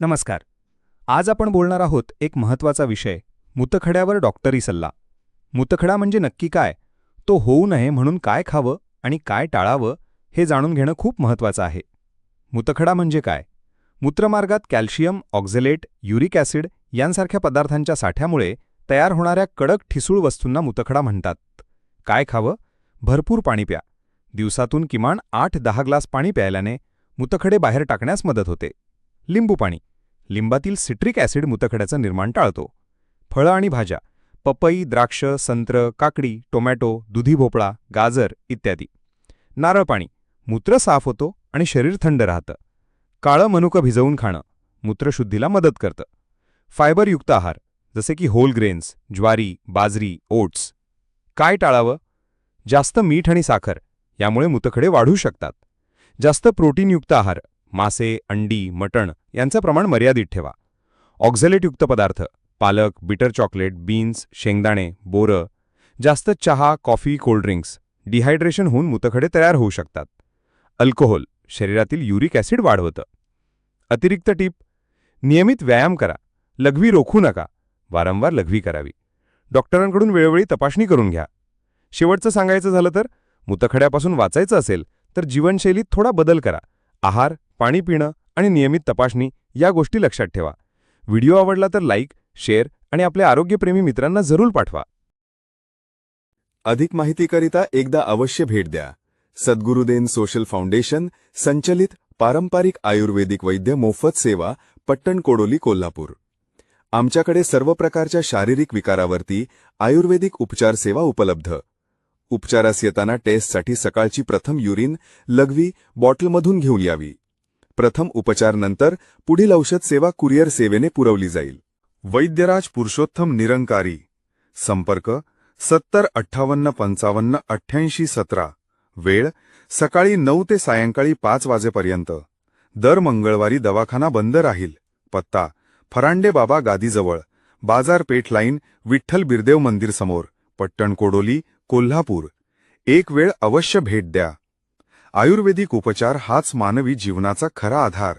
नमस्कार. आज आपण बोलणार आहोत एक महत्त्वाचा विषय मुतखड्यावर डॉक्टरी सल्ला. मुतखडा म्हणजे नक्की काय? तो होऊ नये म्हणून काय खावं आणि काय टाळावं हे जाणून घेणं खूप महत्त्वाचं आहे. मुतखडा म्हणजे काय? मूत्रमार्गात कॅल्शियम ऑक्झलेट युरिक ॲसिड यांसारख्या पदार्थांच्या साठ्यामुळे तयार होणाऱ्या कडक ठिसूळ वस्तूंना मुतखडा म्हणतात. काय खावं? भरपूर पाणी प्या. दिवसातून किमान आठ दहा ग्लास पाणी प्यायल्याने मुतखडे बाहेर टाकण्यास मदत होते. लिंबू पाणी लिंबातील सिट्रिक ॲसिड मुतखड्याचं निर्माण टाळतो. फळं आणि भाज्या पपई द्राक्ष संत्र काकडी टोमॅटो दुधी भोपळा गाजर इत्यादी. नारळ पाणी मूत्र साफ होतो आणि शरीर थंड राहतं. काळं मनुकं भिजवून खाणं मूत्रशुद्धीला मदत करतं. फायबरयुक्त आहार जसे की होल ग्रेन्स ज्वारी बाजरी ओट्स काय टाळावं? जास्त मीठ आणि साखर यामुळे मुतखडे वाढू शकतात. जास्त प्रोटीनयुक्त आहार मासे अंडी मटण यांचं प्रमाण मर्यादित ठेवा. ऑक्झलेटयुक्त पदार्थ पालक बिटर चॉकलेट बीन्स शेंगदाणे बोरं जास्त चहा कॉफी कोल्ड्रिंक्स डिहायड्रेशन होऊन मुतखडे तयार होऊ शकतात. अल्कोहोल शरीरातील युरिक ॲसिड वाढवतं. अतिरिक्त टीप नियमित व्यायाम करा. लघवी रोखू नका. वारंवार लघवी करावी. डॉक्टरांकडून वेळोवेळी तपासणी करून घ्या. शेवटचं सांगायचं झालं तर मुतखड्यापासून वाचायचं असेल तर जीवनशैलीत थोडा बदल करा. आहार पाणी पिणं आणि नियमित तपासणी या गोष्टी लक्षात ठेवा. व्हिडिओ आवडला तर लाईक शेअर आणि आपल्या आरोग्यप्रेमी मित्रांना जरूर पाठवा. अधिक माहितीकरिता एकदा अवश्य भेट द्या. सद्गुरुदेन सोशल फाउंडेशन संचलित पारंपरिक आयुर्वेदिक वैद्य मोफत सेवा पट्टण कोडोली कोल्हापूर. आमच्याकडे सर्व प्रकारच्या शारीरिक विकारावरती आयुर्वेदिक उपचार सेवा उपलब्ध. उपचारास येताना टेस्टसाठी सकाळची प्रथम युरिन लघवी बॉटलमधून घेऊन यावी. प्रथम उपचार नंतर पुढील औषध सेवा कुरिअर सेवेने पुरवली जाईल. वैद्यराज पुरुषोत्तम निरंकारी. संपर्क सत्तर अठ्ठावन्न पंचावन्न अठ्ठ्याऐंशी सतरा. वेळ सकाळी नऊ ते सायंकाळी पाच वाजेपर्यंत. दर मंगळवारी दवाखाना बंद राहील. पत्ता फरांडे बाबा गादीजवळ बाजारपेठ लाईन विठ्ठल बिरदेव मंदिर समोर. पट्टण कोडोली कोल्हापूर. एक वेळ अवश्य भेट द्या. आयुर्वेदिक उपचार हाच मानवी जीवनाचा खरा आधार.